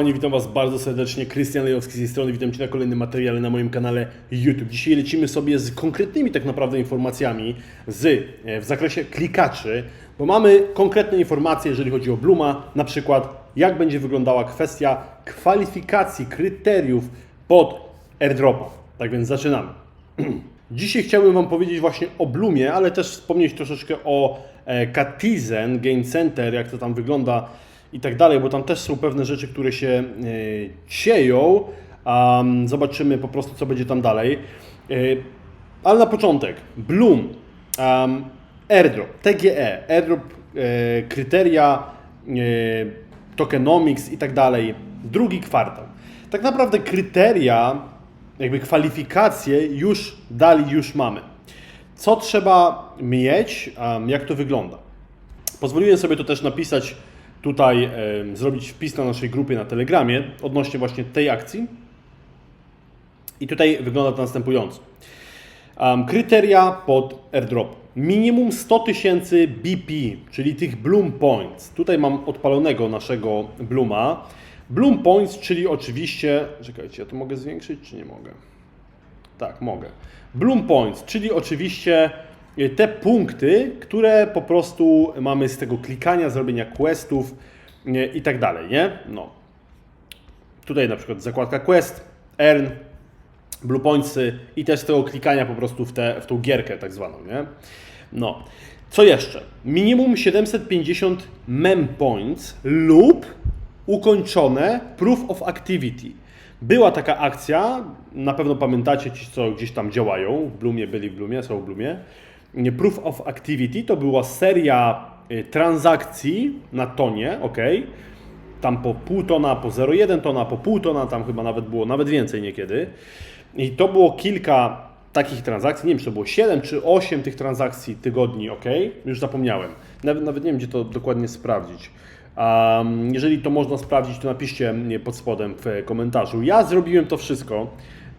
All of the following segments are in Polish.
Panie, witam Was bardzo serdecznie. Krystian Lejowski z tej strony. Witam Cię na kolejnym materiale na moim kanale YouTube. Dzisiaj lecimy sobie z konkretnymi tak naprawdę informacjami z, e, w zakresie klikaczy, bo mamy konkretne informacje, jeżeli chodzi o Bluma, na przykład jak będzie wyglądała kwestia kwalifikacji kryteriów pod airdropa. Tak więc zaczynamy. Dzisiaj chciałbym Wam powiedzieć właśnie o Bloomie, ale też wspomnieć troszeczkę o e, Katizen Game Center, jak to tam wygląda i tak dalej, bo tam też są pewne rzeczy, które się e, dzieją. Um, zobaczymy po prostu, co będzie tam dalej. E, ale na początek, Bloom, airdrop, TGE, airdrop, e, kryteria, tokenomics i tak dalej, drugi kwartał. Tak naprawdę kryteria, jakby kwalifikacje już dali, już mamy. Co trzeba mieć, jak to wygląda? Pozwoliłem sobie to też napisać tutaj, zrobić wpis na naszej grupie na Telegramie odnośnie właśnie tej akcji. I tutaj wygląda to następująco. Kryteria pod airdrop. Minimum 100 tysięcy BP, czyli tych Bloom Points. Tutaj mam odpalonego naszego Blooma. Bloom Points, czyli oczywiście, czekajcie, ja to mogę zwiększyć czy nie mogę? Tak, mogę. Bloom Points, czyli oczywiście te punkty, które po prostu mamy z tego klikania, zrobienia questów nie, i tak dalej, nie? No. Tutaj na przykład zakładka quest, earn, blue pointsy i też tego klikania po prostu w, te, w tą gierkę tak zwaną, nie? No. Co jeszcze? Minimum 750 mem points lub ukończone proof of activity. Była taka akcja, na pewno pamiętacie ci, co gdzieś tam działają, w Bloomie byli w Bloomie, są w Bloomie. Proof of activity to była seria y, transakcji na tonie, ok? Tam po pół tona, po 0,1 tona, po pół tona, tam chyba nawet było, nawet więcej niekiedy. I to było kilka takich transakcji, nie wiem, czy to było 7 czy 8 tych transakcji tygodni, ok? Już zapomniałem. Nawet, nawet nie wiem, gdzie to dokładnie sprawdzić. Um, jeżeli to można sprawdzić, to napiszcie pod spodem w komentarzu. Ja zrobiłem to wszystko,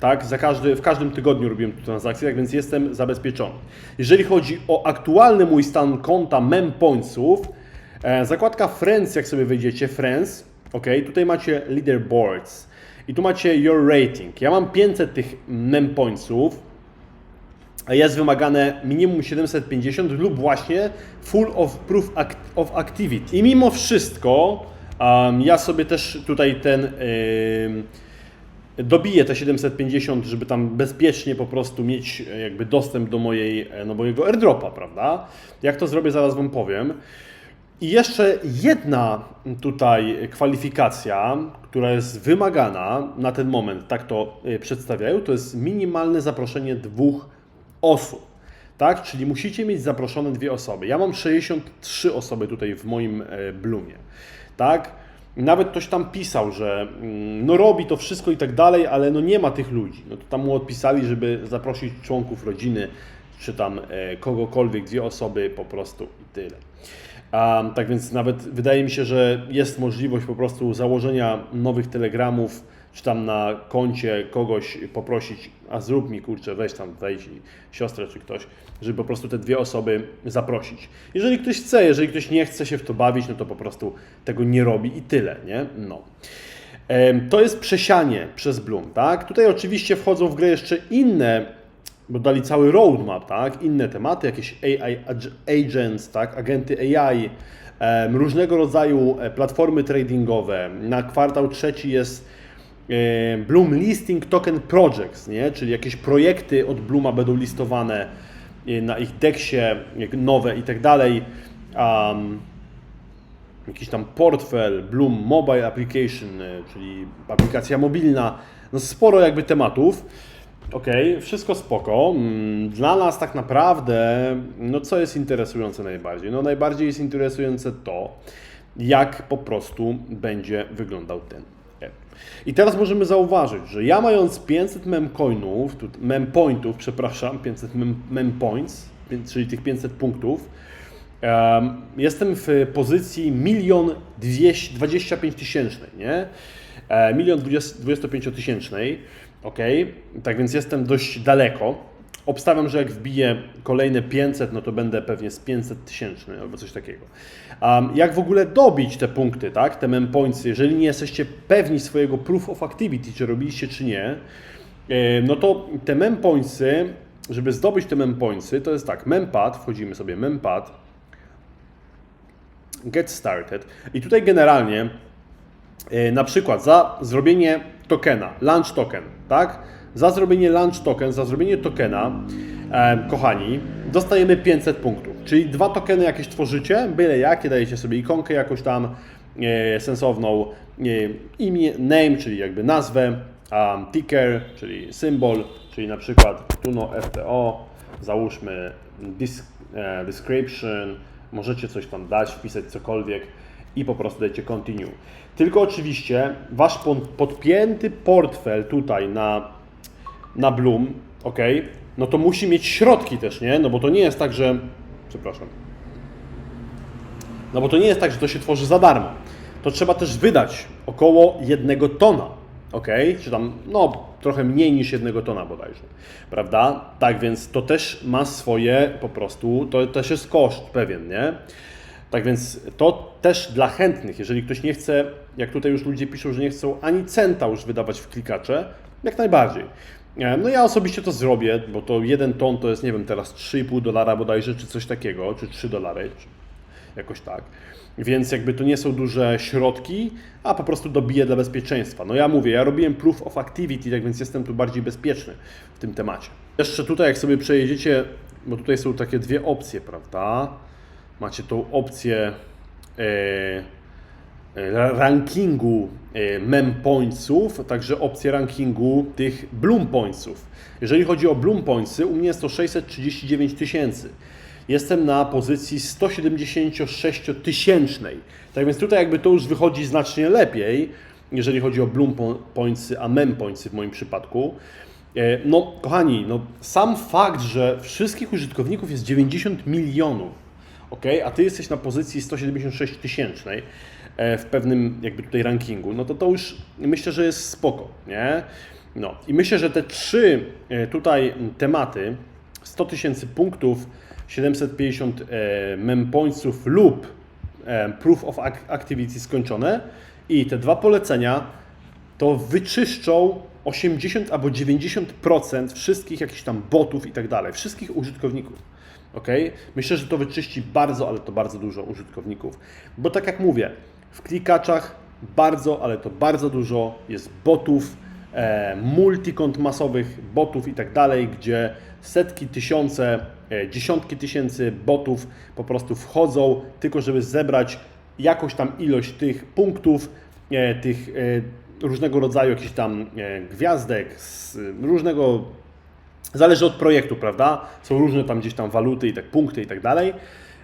tak? Za każdy, w każdym tygodniu robiłem tę transakcję, tak więc jestem zabezpieczony. Jeżeli chodzi o aktualny mój stan konta mempointsów, e, zakładka Friends, jak sobie wejdziecie, Friends, ok? Tutaj macie leaderboards i tu macie your rating. Ja mam 500 tych mempointsów, jest wymagane minimum 750 lub właśnie full of proof act of activity. I mimo wszystko um, ja sobie też tutaj ten ym, dobiję te 750, żeby tam bezpiecznie po prostu mieć e, jakby dostęp do mojej, e, no mojego airdropa, prawda? Jak to zrobię, zaraz Wam powiem. I jeszcze jedna tutaj kwalifikacja, która jest wymagana na ten moment, tak to y, przedstawiają, to jest minimalne zaproszenie dwóch osób. Tak? Czyli musicie mieć zaproszone dwie osoby. Ja mam 63 osoby tutaj w moim e, Bloomie. Tak? Nawet ktoś tam pisał, że mm, no robi to wszystko i tak dalej, ale no nie ma tych ludzi. No to tam mu odpisali, żeby zaprosić członków rodziny, czy tam e, kogokolwiek, dwie osoby po prostu i tyle. Um, tak więc nawet wydaje mi się, że jest możliwość po prostu założenia nowych telegramów, czy tam na koncie kogoś poprosić, a zrób mi kurczę, weź tam, wejdź siostrę czy ktoś, żeby po prostu te dwie osoby zaprosić. Jeżeli ktoś chce, jeżeli ktoś nie chce się w to bawić, no to po prostu tego nie robi i tyle, nie? No. To jest przesianie przez Bloom, tak? Tutaj oczywiście wchodzą w grę jeszcze inne bo dali cały roadmap, tak? Inne tematy, jakieś AI ag- agents, tak? Agenty AI, różnego rodzaju e, platformy tradingowe. Na kwartał trzeci jest Bloom Listing Token Projects, nie? Czyli jakieś projekty od Blooma będą listowane e, na ich deksie, nowe i tak dalej. Jakiś tam portfel, Bloom Mobile Application, e, czyli aplikacja mobilna, no sporo jakby tematów. Okej, wszystko spoko. Mm, Dla nas tak naprawdę, no co jest interesujące najbardziej? No najbardziej jest interesujące to, jak po prostu będzie wyglądał ten. I teraz możemy zauważyć, że ja mając 500 memcoinów, mempointów, przepraszam, 500 mem, mempoints, czyli tych 500 punktów, Em, Jestem w pozycji milion dwieście- 25 tysięcznej, nie? E, Milion dwudziest- 25 tysięcznej, ok? Tak więc jestem dość daleko. Obstawiam, że jak wbiję kolejne 500, no to będę pewnie z 500 tysięczny albo coś takiego. Um, jak w ogóle dobić te punkty, tak, te mempointsy, jeżeli nie jesteście pewni swojego proof of activity, czy robiliście, czy nie, e, no to te mempointsy, żeby zdobyć te mempointsy, to jest tak, mempad, wchodzimy sobie mempad, get started i tutaj generalnie e, na przykład za zrobienie tokena, launch token, tak? Za zrobienie launch token, za zrobienie tokena, e, kochani, dostajemy 500 punktów. Czyli dwa tokeny jakieś tworzycie, byle jakie, dajecie sobie ikonkę jakoś tam e, sensowną, e, imię, name, czyli jakby nazwę, um, ticker, czyli symbol, czyli na przykład Tuno FTO, załóżmy e, description, możecie coś tam dać, wpisać cokolwiek i po prostu dajcie continue. Tylko oczywiście wasz podpięty portfel tutaj na, na Bloom, ok, no to musi mieć środki też, nie? No bo to nie jest tak, że. Przepraszam. No bo to nie jest tak, że to się tworzy za darmo. To trzeba też wydać około jednego tona, ok? Czy tam, no, trochę mniej niż jednego tona bodajże, prawda? Tak więc to też ma swoje po prostu, to też jest koszt pewien, nie? Tak więc to też dla chętnych, jeżeli ktoś nie chce, jak tutaj już ludzie piszą, że nie chcą ani centa już wydawać w klikacze, jak najbardziej. E, No ja osobiście to zrobię, bo to jeden ton to jest, nie wiem, teraz 3,5 dolara bodajże, czy coś takiego, czy 3 dolary, czy jakoś tak. Więc jakby to nie są duże środki, a po prostu dobiję dla bezpieczeństwa. No ja mówię, ja robiłem proof of activity, tak więc jestem tu bardziej bezpieczny w tym temacie. Jeszcze tutaj, jak sobie przejedziecie, bo tutaj są takie dwie opcje, prawda? Macie tą opcję e, rankingu e, mem pointsów, także opcję rankingu tych bloom pointsów. Jeżeli chodzi o bloom pointsy, u mnie jest to 639 tysięcy. Jestem na pozycji 176 tysięcznej. Tak więc tutaj jakby to już wychodzi znacznie lepiej, jeżeli chodzi o bloom po- pointsy, a mem pointsy w moim przypadku. E, No, kochani, no, sam fakt, że wszystkich użytkowników jest 90 milionów, ok, a ty jesteś na pozycji 176 tysięcznej e, w pewnym jakby tutaj rankingu, no to to już myślę, że jest spoko, nie? No i myślę, że te trzy e, tutaj tematy, 100 tysięcy punktów, 750 e, mempointsów lub proof of ac- activity skończone i te dwa polecenia to wyczyszczą 80 albo 90% wszystkich jakichś tam botów i tak dalej, wszystkich użytkowników. Ok? Myślę, że to wyczyści bardzo, ale to bardzo dużo użytkowników. Bo tak jak mówię, w klikaczach bardzo, ale to bardzo dużo jest botów, e, multikont masowych botów i tak dalej, gdzie setki, tysiące, e, dziesiątki tysięcy botów po prostu wchodzą, tylko żeby zebrać jakąś tam ilość tych punktów, e, tych e, różnego rodzaju jakichś tam e, gwiazdek, z, różnego Zależy od projektu, prawda? Są różne tam gdzieś tam waluty i tak punkty i tak dalej.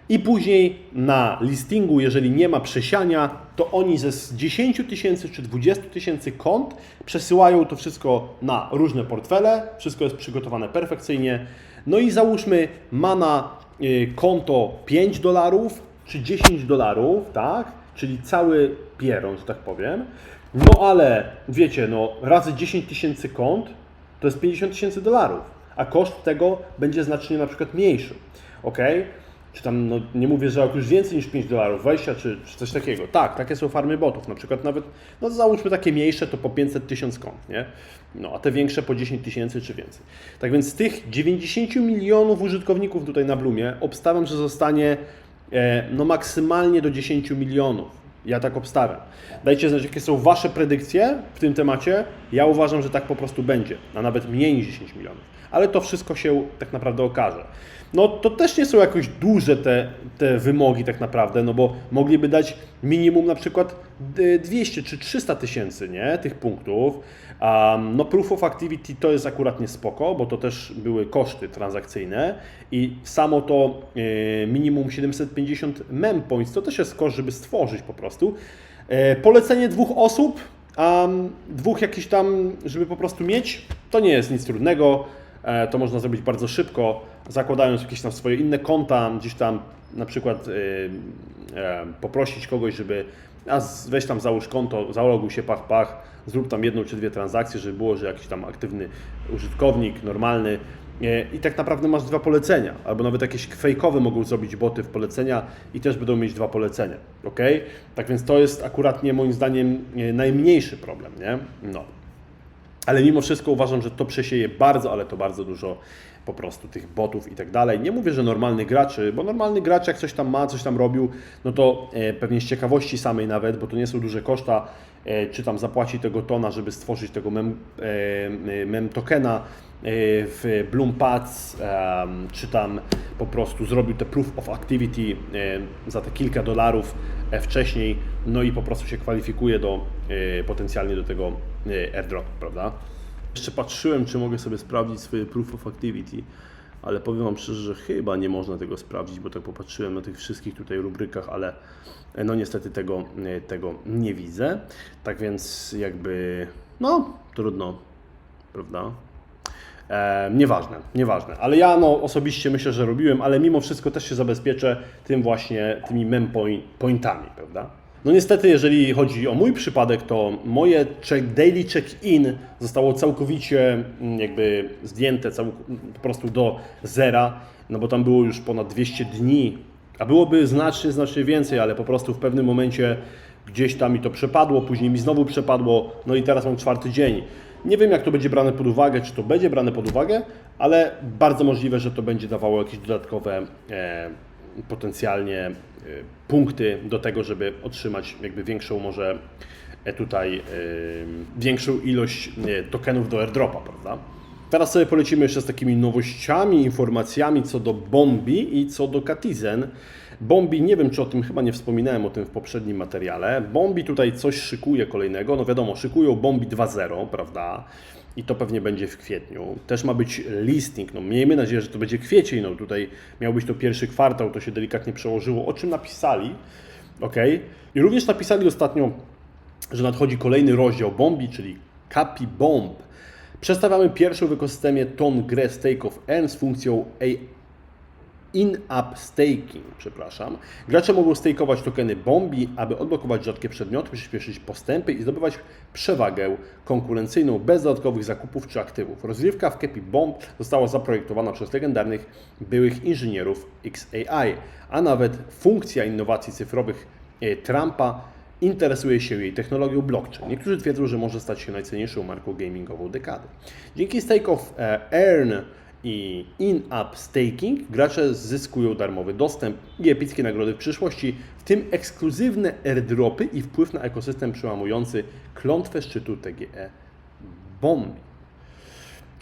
I później na listingu, jeżeli nie ma przesiania, to oni ze z 10 tysięcy czy 20 tysięcy kont przesyłają to wszystko na różne portfele. Wszystko jest przygotowane perfekcyjnie. No i załóżmy, ma na y, konto 5 dolarów czy 10 dolarów, tak? Czyli cały pieron, że tak powiem. No ale wiecie, no razy 10 tysięcy kont to jest 50 tysięcy dolarów, a koszt tego będzie znacznie na przykład mniejszy. Ok? Czy tam, no nie mówię, że już więcej niż 5 dolarów, 20 czy, czy coś takiego. Tak, takie są farmy botów. Na przykład nawet, no załóżmy takie mniejsze, to po 500 tysięcy kont, nie? No, a te większe po 10 tysięcy czy więcej. Tak więc z tych 90 milionów użytkowników tutaj na Bloomie obstawiam, że zostanie e, no maksymalnie do 10 milionów. Ja tak obstawiam. Dajcie znać, jakie są Wasze predykcje w tym temacie. Ja uważam, że tak po prostu będzie, a nawet mniej niż 10 milionów. Ale to wszystko się tak naprawdę okaże. No to też nie są jakoś duże te, te wymogi tak naprawdę, no bo mogliby dać minimum na przykład y, 200 czy 300 tysięcy, nie, tych punktów. Um, no proof of activity to jest akurat nie spoko, bo to też były koszty transakcyjne i samo to y, minimum 750 mem points to też jest koszt, żeby stworzyć po prostu. E, Polecenie dwóch osób, a dwóch jakichś tam, żeby po prostu mieć, to nie jest nic trudnego. E, To można zrobić bardzo szybko, zakładając jakieś tam swoje inne konta, gdzieś tam na przykład y, e, poprosić kogoś, żeby a weź tam załóż konto, zaloguj się, pach, pach, zrób tam jedną czy dwie transakcje, żeby było, że jakiś tam aktywny użytkownik, normalny, E, I tak naprawdę masz dwa polecenia, albo nawet jakieś fejkowe mogą zrobić boty w polecenia i też będą mieć dwa polecenia, ok? Tak więc to jest akuratnie moim zdaniem najmniejszy problem, nie? No. Ale mimo wszystko uważam, że to przesieje bardzo, ale to bardzo dużo po prostu tych botów i tak dalej. Nie mówię, że normalnych graczy, bo normalny gracz jak coś tam ma, coś tam robił, no to e, pewnie z ciekawości samej nawet, bo to nie są duże koszta, e, czy tam zapłaci tego tona, żeby stworzyć tego mem, e, mem tokena w Bloom Pads, czy tam po prostu zrobił te proof of activity e, za te kilka dolarów e, wcześniej, no i po prostu się kwalifikuje do e, potencjalnie do tego airdropu, prawda? Jeszcze patrzyłem, czy mogę sobie sprawdzić swoje proof of activity, ale powiem Wam szczerze, że chyba nie można tego sprawdzić, bo tak popatrzyłem na tych wszystkich tutaj rubrykach, ale e, no niestety tego, e, tego nie widzę. Tak więc jakby, no trudno, prawda? E, nieważne, nieważne. Ale ja no, osobiście myślę, że robiłem, ale mimo wszystko też się zabezpieczę tym właśnie, tymi mem point, pointami, prawda? No niestety, jeżeli chodzi o mój przypadek, to moje check, daily check-in zostało całkowicie mm, jakby zdjęte cał, po prostu do zera, no bo tam było już ponad 200 dni, a byłoby znacznie, znacznie więcej, ale po prostu w pewnym momencie gdzieś tam mi to przepadło, później mi znowu przepadło, no i teraz mam czwarty dzień. Nie wiem, jak to będzie brane pod uwagę, czy to będzie brane pod uwagę, ale bardzo możliwe, że to będzie dawało jakieś dodatkowe e, potencjalnie e, punkty do tego, żeby otrzymać jakby większą może e, tutaj e, większą ilość e, tokenów do airdropa, prawda? Teraz sobie polecimy jeszcze z takimi nowościami, informacjami co do Bombi i co do Katizen. Bombi, nie wiem czy o tym chyba nie wspominałem o tym w poprzednim materiale. Bombi tutaj coś szykuje kolejnego. No wiadomo, szykują Bombi 2.0, prawda? I to pewnie będzie w kwietniu. Też ma być listing. No, miejmy nadzieję, że to będzie kwiecień. No, tutaj miał być to pierwszy kwartał, to się delikatnie przełożyło. O czym napisali? ok? I również napisali ostatnio, że nadchodzi kolejny rozdział Bombi, czyli Capi Bomb. Przedstawiamy pierwszą w ekosystemie tą grę Stake of Earn z funkcją in-app staking, przepraszam. Gracze mogą stakeować tokeny Bombi, aby odblokować rzadkie przedmioty, przyspieszyć postępy i zdobywać przewagę konkurencyjną bez dodatkowych zakupów czy aktywów. Rozgrywka w Kepi Bomb została zaprojektowana przez legendarnych byłych inżynierów XAI, a nawet funkcja innowacji cyfrowych e, Trumpa interesuje się jej technologią blockchain. Niektórzy twierdzą, że może stać się najcenniejszą marką gamingową dekady. Dzięki Stake of e, Earn i in-app staking gracze zyskują darmowy dostęp i epickie nagrody w przyszłości, w tym ekskluzywne airdropy i wpływ na ekosystem przełamujący klątwę szczytu TGE Bombi.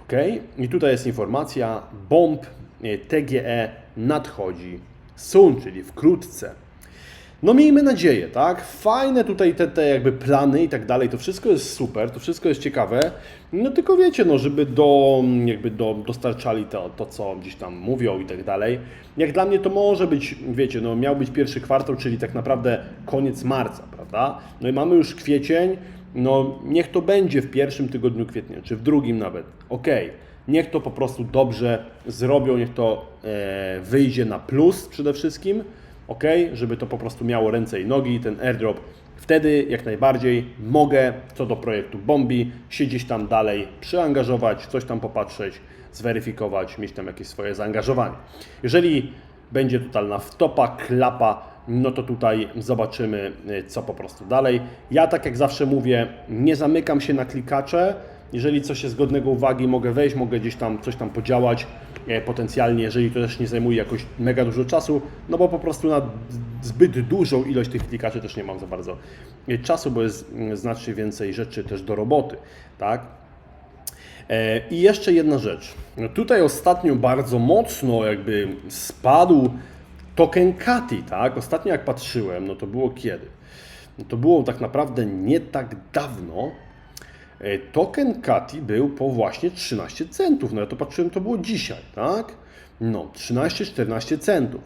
Ok, i tutaj jest informacja, bomb e, TGE nadchodzi soon, czyli wkrótce. No miejmy nadzieję, tak? Fajne tutaj te, te jakby plany i tak dalej, to wszystko jest super, to wszystko jest ciekawe. No tylko wiecie, no żeby do, jakby do, dostarczali to, to, co gdzieś tam mówią i tak dalej. Jak dla mnie to może być, wiecie, no miał być pierwszy kwartał, czyli tak naprawdę koniec marca, prawda? No i mamy już kwiecień, no niech to będzie w pierwszym tygodniu kwietnia, czy w drugim nawet, okej. Niech to po prostu dobrze zrobią, niech to e, wyjdzie na plus przede wszystkim ok, żeby to po prostu miało ręce i nogi, ten airdrop. Wtedy jak najbardziej mogę co do projektu Bombi się gdzieś tam dalej przeangażować, coś tam popatrzeć, zweryfikować, mieć tam jakieś swoje zaangażowanie. Jeżeli będzie totalna wtopa, klapa, no to tutaj zobaczymy, y, co po prostu dalej. Ja, tak jak zawsze mówię, nie zamykam się na klikacze. Jeżeli coś jest godnego uwagi, mogę wejść, mogę gdzieś tam coś tam podziałać potencjalnie, jeżeli to też nie zajmuje jakoś mega dużo czasu, no bo po prostu na zbyt dużą ilość tych klikaczy też nie mam za bardzo e, czasu, bo jest mm, znacznie więcej rzeczy też do roboty, tak? E, I jeszcze jedna rzecz. No Tutaj ostatnio bardzo mocno jakby spadł token Kati, tak? Ostatnio jak patrzyłem, no to było kiedy? No to było tak naprawdę nie tak dawno. E, Token Kati był po właśnie 13 centów. No ja to patrzyłem, to było dzisiaj, tak? No, 13-14 centów.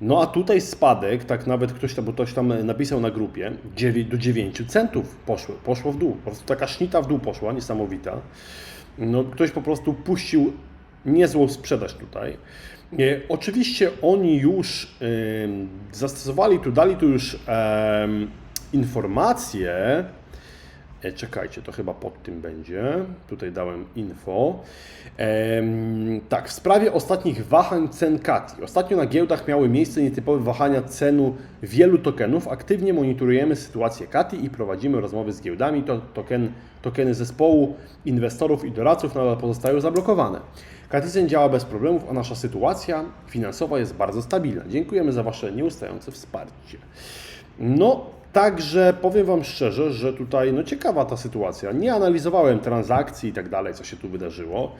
No a tutaj spadek, tak nawet ktoś tam, bo ktoś tam napisał na grupie, 9, do 9 centów poszło, poszło w dół. Po prostu taka sznita w dół poszła, niesamowita. No, ktoś po prostu puścił niezłą sprzedaż tutaj. E, oczywiście oni już ym, zastosowali tu, dali tu już em, informacje, E, czekajcie, to chyba pod tym będzie. Tutaj dałem info. Tak, w sprawie ostatnich wahań cen Kati. Ostatnio na giełdach miały miejsce nietypowe wahania cenu wielu tokenów. Aktywnie monitorujemy sytuację Kati i prowadzimy rozmowy z giełdami. To token, tokeny zespołu inwestorów i doradców nadal pozostają zablokowane. Katizen działa bez problemów, a nasza sytuacja finansowa jest bardzo stabilna. Dziękujemy za Wasze nieustające wsparcie. No, także powiem Wam szczerze, że tutaj no, ciekawa ta sytuacja. Nie analizowałem transakcji i tak dalej, co się tu wydarzyło.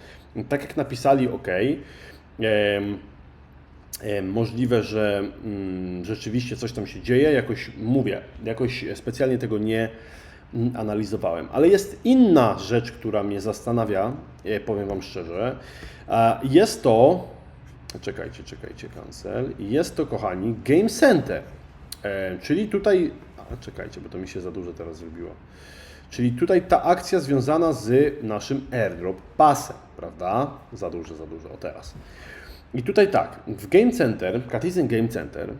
Tak jak napisali, ok. Możliwe, że mm, rzeczywiście coś tam się dzieje, jakoś mówię, jakoś specjalnie tego nie mm, analizowałem. Ale jest inna rzecz, która mnie zastanawia, e, powiem Wam szczerze. Jest to, czekajcie, czekajcie, cancel. Jest to, kochani, Game Center. E, czyli tutaj, a, czekajcie, bo to mi się za dużo teraz zrobiło. Czyli tutaj ta akcja związana z naszym airdrop pasem, prawda? Za dużo, za dużo, o teraz. I tutaj tak, w Game Center, Catizen Game Center,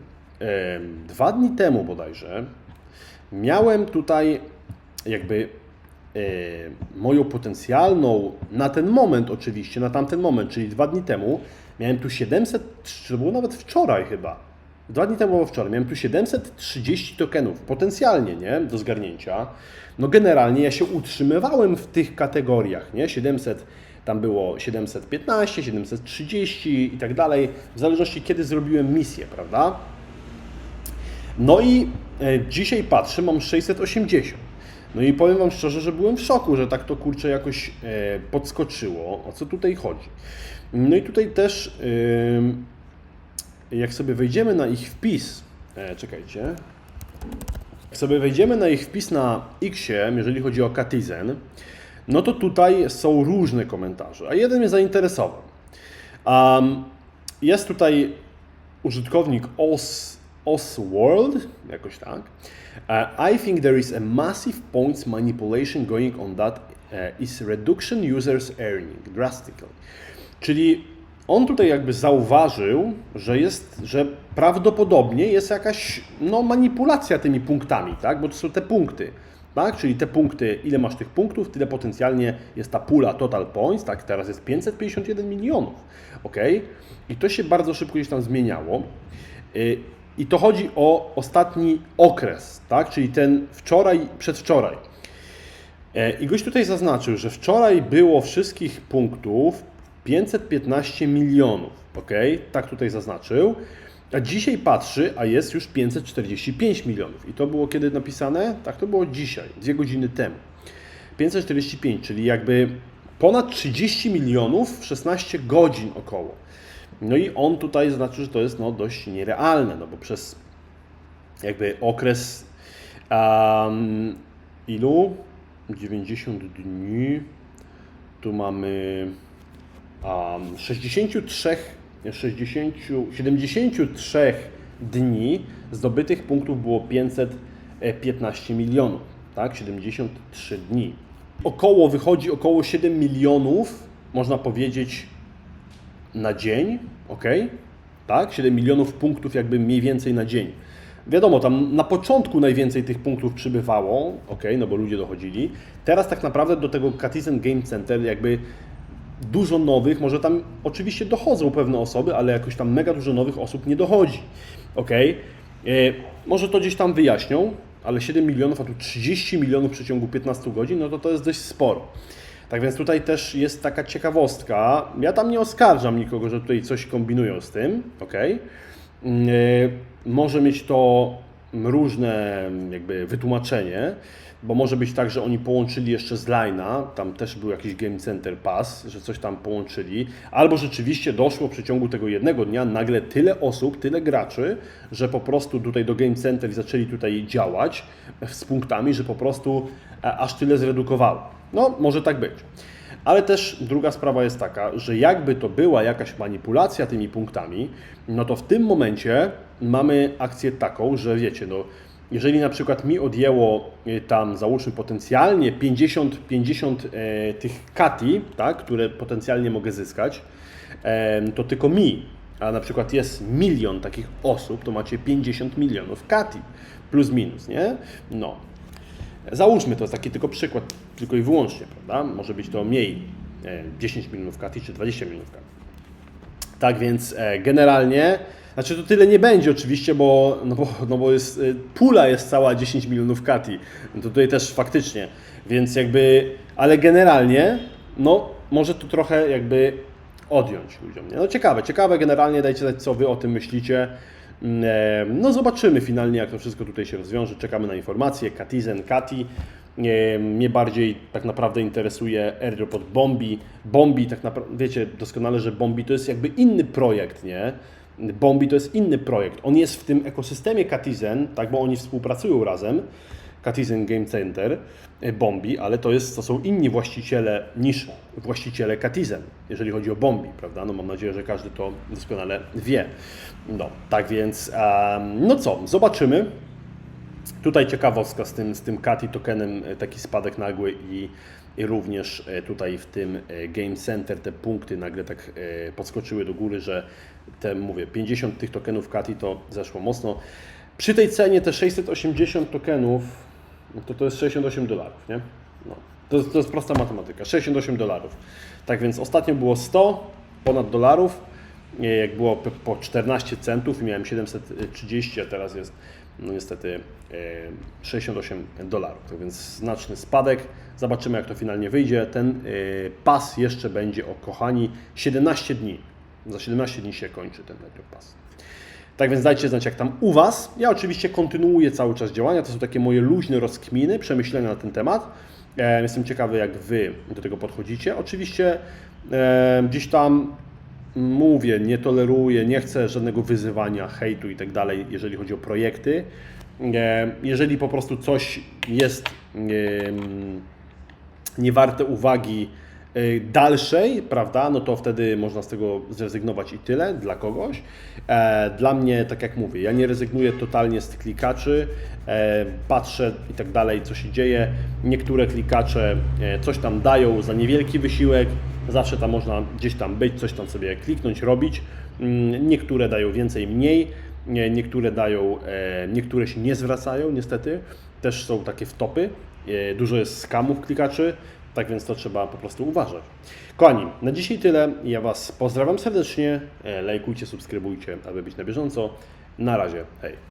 e, dwa dni temu bodajże, miałem tutaj jakby e, moją potencjalną, na ten moment oczywiście, na tamten moment, czyli dwa dni temu, miałem tu 700, czy to było nawet wczoraj chyba, dwa dni temu wczoraj, miałem tu 730 tokenów, potencjalnie, nie, do zgarnięcia. No generalnie ja się utrzymywałem w tych kategoriach, nie, 700, tam było 715, 730 i tak dalej, w zależności kiedy zrobiłem misję, prawda? No i e, dzisiaj patrzę, mam 680. No i powiem Wam szczerze, że byłem w szoku, że tak to kurczę jakoś e, podskoczyło. O co tutaj chodzi? No i tutaj też, jak sobie wejdziemy na ich wpis, e, czekajcie, jak sobie wejdziemy na ich wpis na Xie, jeżeli chodzi o Katizen, no to tutaj są różne komentarze, a jeden mnie zainteresował. Um, jest tutaj użytkownik Os, Osworld, jakoś tak. Uh, I think there is a massive points manipulation going on that uh, is reduction users earning drastically. Czyli on tutaj jakby zauważył, że jest, że prawdopodobnie jest jakaś no, manipulacja tymi punktami, tak? Bo to są te punkty. Tak? Czyli te punkty, ile masz tych punktów, tyle potencjalnie jest ta pula total points, tak? Teraz jest 551 milionów, ok? I to się bardzo szybko gdzieś tam zmieniało. Y, I to chodzi o ostatni okres, tak? Czyli ten wczoraj, przedwczoraj. E, I goś tutaj zaznaczył, że wczoraj było wszystkich punktów 515 milionów, ok? Tak tutaj zaznaczył. A dzisiaj patrzy, a jest już 545 milionów. I to było kiedy napisane? Tak, to było dzisiaj, dwie godziny temu. 545, czyli jakby ponad 30 milionów w 16 godzin około. No i on tutaj znaczy, że to jest no, dość nierealne, no bo przez jakby okres um, ilu? 90 dni. Tu mamy um, 63 60, 73 dni zdobytych punktów było 515 milionów, tak? 73 dni. Około wychodzi około 7 milionów, można powiedzieć, na dzień, ok? Tak? 7 milionów punktów jakby mniej więcej na dzień. Wiadomo, tam na początku najwięcej tych punktów przybywało, ok, no bo ludzie dochodzili. Teraz tak naprawdę do tego Katizen Game Center jakby dużo nowych, może tam oczywiście dochodzą pewne osoby, ale jakoś tam mega dużo nowych osób nie dochodzi. Ok? E, może to gdzieś tam wyjaśnią, ale 7 milionów, a tu 30 milionów w przeciągu 15 godzin, no to to jest dość sporo. Tak więc tutaj też jest taka ciekawostka. Ja tam nie oskarżam nikogo, że tutaj coś kombinują z tym, ok? E, może mieć to różne jakby wytłumaczenie, bo może być tak, że oni połączyli jeszcze z Line'a, tam też był jakiś Game Center Pass, że coś tam połączyli, albo rzeczywiście doszło w przeciągu tego jednego dnia nagle tyle osób, tyle graczy, że po prostu tutaj do Game Center i zaczęli tutaj działać z punktami, że po prostu e, aż tyle zredukowało. No, może tak być. Ale też druga sprawa jest taka, że jakby to była jakaś manipulacja tymi punktami, no to w tym momencie mamy akcję taką, że wiecie, no jeżeli na przykład mi odjęło y, tam załóżmy potencjalnie 50, 50 e, tych kati, tak, które potencjalnie mogę zyskać, e, to tylko mi, a na przykład jest milion takich osób, to macie 50 milionów kati, plus minus, nie? No. Załóżmy, to jest taki tylko przykład, tylko i wyłącznie, prawda? Może być to mniej, e, 10 milionów kati czy 20 milionów kati. Tak więc e, generalnie, znaczy to tyle nie będzie oczywiście, bo, no bo, no bo jest, e, pula jest cała 10 milionów kati. No to tutaj też faktycznie, więc jakby, ale generalnie, no może to trochę jakby odjąć ludziom. Nie? No ciekawe, ciekawe generalnie, dajcie znać co Wy o tym myślicie. Mm, e, No zobaczymy finalnie jak to wszystko tutaj się rozwiąże, czekamy na informacje, Katizen, Kati. E, Mnie bardziej tak naprawdę interesuje airdrop Bombi. Bombi tak naprawdę, wiecie doskonale, że Bombi to jest jakby inny projekt, nie? Bombi to jest inny projekt. On jest w tym ekosystemie Katizen, tak, bo oni współpracują razem. Katizen Game Center, e, Bombi, ale to, jest, to są inni właściciele niż właściciele Katizen, jeżeli chodzi o Bombi, prawda? No mam nadzieję, że każdy to doskonale wie. No, tak więc, no co, zobaczymy. Tutaj ciekawostka z tym, z tym Kati tokenem, e, taki spadek nagły i, i również e, tutaj w tym e, Game Center te punkty nagle tak podskoczyły do góry, że te, mówię, 50 tych tokenów Kati to zeszło mocno. Przy tej cenie te 680 tokenów, no to to jest 68 dolarów, nie? No, to, to jest prosta matematyka, 68 dolarów. Tak więc ostatnio było 100 ponad dolarów, jak było po 14 centów i miałem 730, a teraz jest no niestety e, 68 dolarów. Tak więc znaczny spadek. Zobaczymy jak to finalnie wyjdzie. Ten e, pas jeszcze będzie, o kochani, 17 dni. Za 17 dni się kończy ten Network Pass. Tak więc dajcie znać, jak tam u Was. Ja oczywiście kontynuuję cały czas działania. To są takie moje luźne rozkminy, przemyślenia na ten temat. E, Jestem ciekawy, jak Wy do tego podchodzicie. Oczywiście e, gdzieś tam mówię, nie toleruję, nie chcę żadnego wyzywania, hejtu i tak dalej, jeżeli chodzi o projekty. E, Jeżeli po prostu coś jest niewarte uwagi dalszej, prawda, no to wtedy można z tego zrezygnować i tyle dla kogoś. E, Dla mnie, tak jak mówię, ja nie rezygnuję totalnie z klikaczy, e, patrzę i tak dalej, co się dzieje. Niektóre klikacze e, coś tam dają za niewielki wysiłek, zawsze tam można gdzieś tam być, coś tam sobie kliknąć, robić. Mm, Niektóre dają więcej, mniej. Nie, Niektóre dają, niektóre się nie zwracają, niestety. Też są takie wtopy. Dużo jest skamów klikaczy, tak więc to trzeba po prostu uważać. Kochani, na dzisiaj tyle. Ja Was pozdrawiam serdecznie. E, Lajkujcie, subskrybujcie, aby być na bieżąco. Na razie, hej.